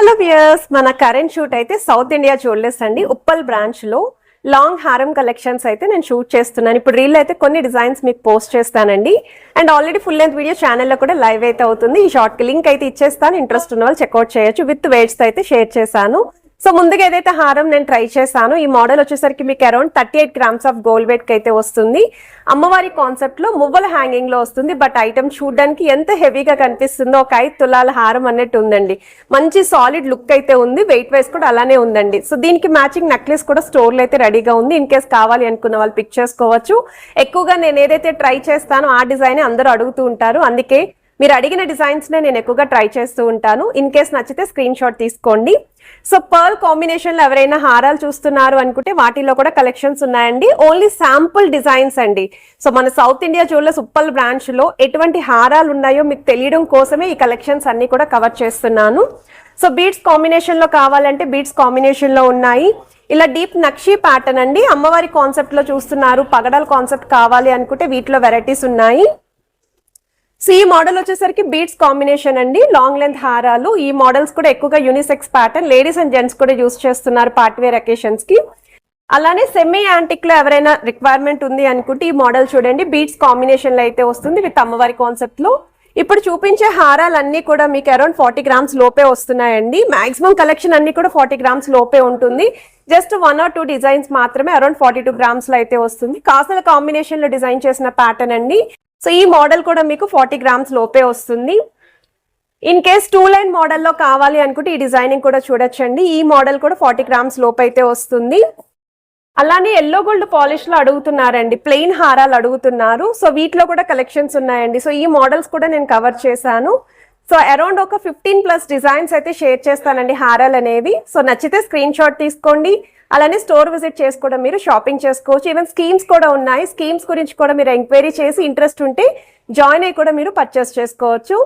Hello viewers మన current shoot అయితే South India Jewellers అండి. ఉప్పల్ బ్రాంచ్లో లాంగ్ హారం కలెక్షన్స్ అయితే నేను షూట్ చేస్తున్నాను. ఇప్పుడు రీల్ అయితే కొన్ని డిజైన్స్ మీకు పోస్ట్ చేస్తానండి. And already full length video ఛానల్లో కూడా లైవ్ అయితే అవుతుంది. ఈ షార్ట్కి లింక్ అయితే ఇచ్చేస్తాను. ఇంట్రెస్ట్ ఉన్న వాళ్ళు చెక్అవుట్ చేయొచ్చు. విత్ వెయిట్స్ అయితే షేర్ చేశాను. సో ముందుగా ఏదైతే హారం నేను ట్రై చేశాను ఈ మోడల్ వచ్చేసరికి మీకు around thirty eight grams of gold weight అయితే వస్తుంది. అమ్మవారి కాన్సెప్ట్లో మువ్వల హ్యాంగింగ్లో వస్తుంది బట్ ఐటమ్ చూడడానికి ఎంత హెవీగా కనిపిస్తుందో ఒక ఐదు తులాల హారం అన్నట్టు ఉందండి. మంచి సాలిడ్ లుక్ అయితే ఉంది వెయిట్ వైస్ కూడా అలానే ఉందండి. సో దీనికి మ్యాచింగ్ నెక్లెస్ కూడా స్టోర్లో అయితే రెడీగా ఉంది. ఇన్ కేస్ కావాలి అనుకున్న వాళ్ళు పిక్ చేసుకోవచ్చు. ఎక్కువగా నేను ఏదైతే ట్రై చేస్తానో ఆ డిజైన్ అందరూ అడుగుతూ ఉంటారు. అందుకే మీరు అడిగిన డిజైన్స్ నే నేను ఎక్కువగా ట్రై చేస్తూ ఉంటాను. ఇన్ కేస్ నచ్చితే స్క్రీన్ షాట్ తీసుకోండి. సో పర్ల్ కాంబినేషన్లో ఎవరైనా హారాలు చూస్తున్నారు అనుకుంటే వాటిలో కూడా కలెక్షన్స్ ఉన్నాయండి. ఓన్లీ శాంపుల్ డిజైన్స్ అండి. సో మన సౌత్ ఇండియా జ్యువెలర్స్ ఉప్పల్ బ్రాంచ్లో ఎటువంటి హారాలు ఉన్నాయో మీకు తెలియడం కోసమే ఈ కలెక్షన్స్ అన్ని కూడా కవర్ చేస్తున్నాను. సో బీట్స్ కాంబినేషన్లో కావాలంటే బీట్స్ కాంబినేషన్లో ఉన్నాయి. ఇలా డీప్ నక్షీ ప్యాటర్న్ అండి. అమ్మవారి కాన్సెప్ట్లో చూస్తున్నారు. పగడాల కాన్సెప్ట్ కావాలి అనుకుంటే వీటిలో వెరైటీస్ ఉన్నాయి. సో ఈ మోడల్ వచ్చేసరికి బీట్స్ కాంబినేషన్ అండి. లాంగ్ లెంత్ హారాలు. ఈ మోడల్స్ కూడా ఎక్కువగా unisex pattern ladies and gents కూడా యూస్ చేస్తున్నారు పార్ట్వేర్ అకేషన్స్కి. అలానే సెమీ యాంటిక్లో ఎవరైనా రిక్వైర్మెంట్ ఉంది అనుకుంటే ఈ మోడల్ చూడండి. బీట్స్ కాంబినేషన్లో అయితే వస్తుంది విత్ అమ్మవారి కాన్సెప్ట్లో. ఇప్పుడు చూపించే హారాలన్నీ కూడా మీకు అరౌండ్ ఫార్టీ గ్రామ్స్ లోపే వస్తున్నాయండి. మాక్సిమం కలెక్షన్ అన్ని కూడా ఫార్టీ గ్రామ్స్ లోపే ఉంటుంది. Just one or two designs మాత్రమే అరౌండ్ ఫార్టీ టూ గ్రామ్స్లో అయితే వస్తుంది. కాసల కాంబినేషన్లో డిజైన్ చేసిన ప్యాటర్న్ అండి. సో ఈ మోడల్ కూడా మీకు ఫార్టీ గ్రామ్స్ లోపే వస్తుంది. ఇన్ కేస్ టూ లైన్ మోడల్లో కావాలి అనుకుంటే ఈ డిజైనింగ్ కూడా చూడొచ్చండి. ఈ మోడల్ కూడా ఫార్టీ గ్రామ్స్ లోపైతే అయితే వస్తుంది. అలానే ఎల్లో గోల్డ్ పాలిష్లో అడుగుతున్నారండి. ప్లెయిన్ హారాలు అడుగుతున్నారు. సో వీటిలో కూడా కలెక్షన్స్ ఉన్నాయండి. సో ఈ మోడల్స్ కూడా నేను కవర్ చేశాను. సో అరౌండ్ ఒక ఫిఫ్టీన్ ప్లస్ డిజైన్స్ అయితే షేర్ చేస్తానండి హారాలు అనేవి సో నచ్చితే స్క్రీన్ షాట్ తీసుకోండి. అలానే స్టోర్ విజిట్ చేసుకోవడం మీరు షాపింగ్ చేసుకోవచ్చు. ఈవెన్ స్కీమ్స్ కూడా ఉన్నాయి. స్కీమ్స్ గురించి కూడా మీరు ఎంక్వైరీ చేసి ఇంట్రెస్ట్ ఉంటే జాయిన్ అయ్యి కూడా మీరు పర్చేస్ చేసుకోవచ్చు.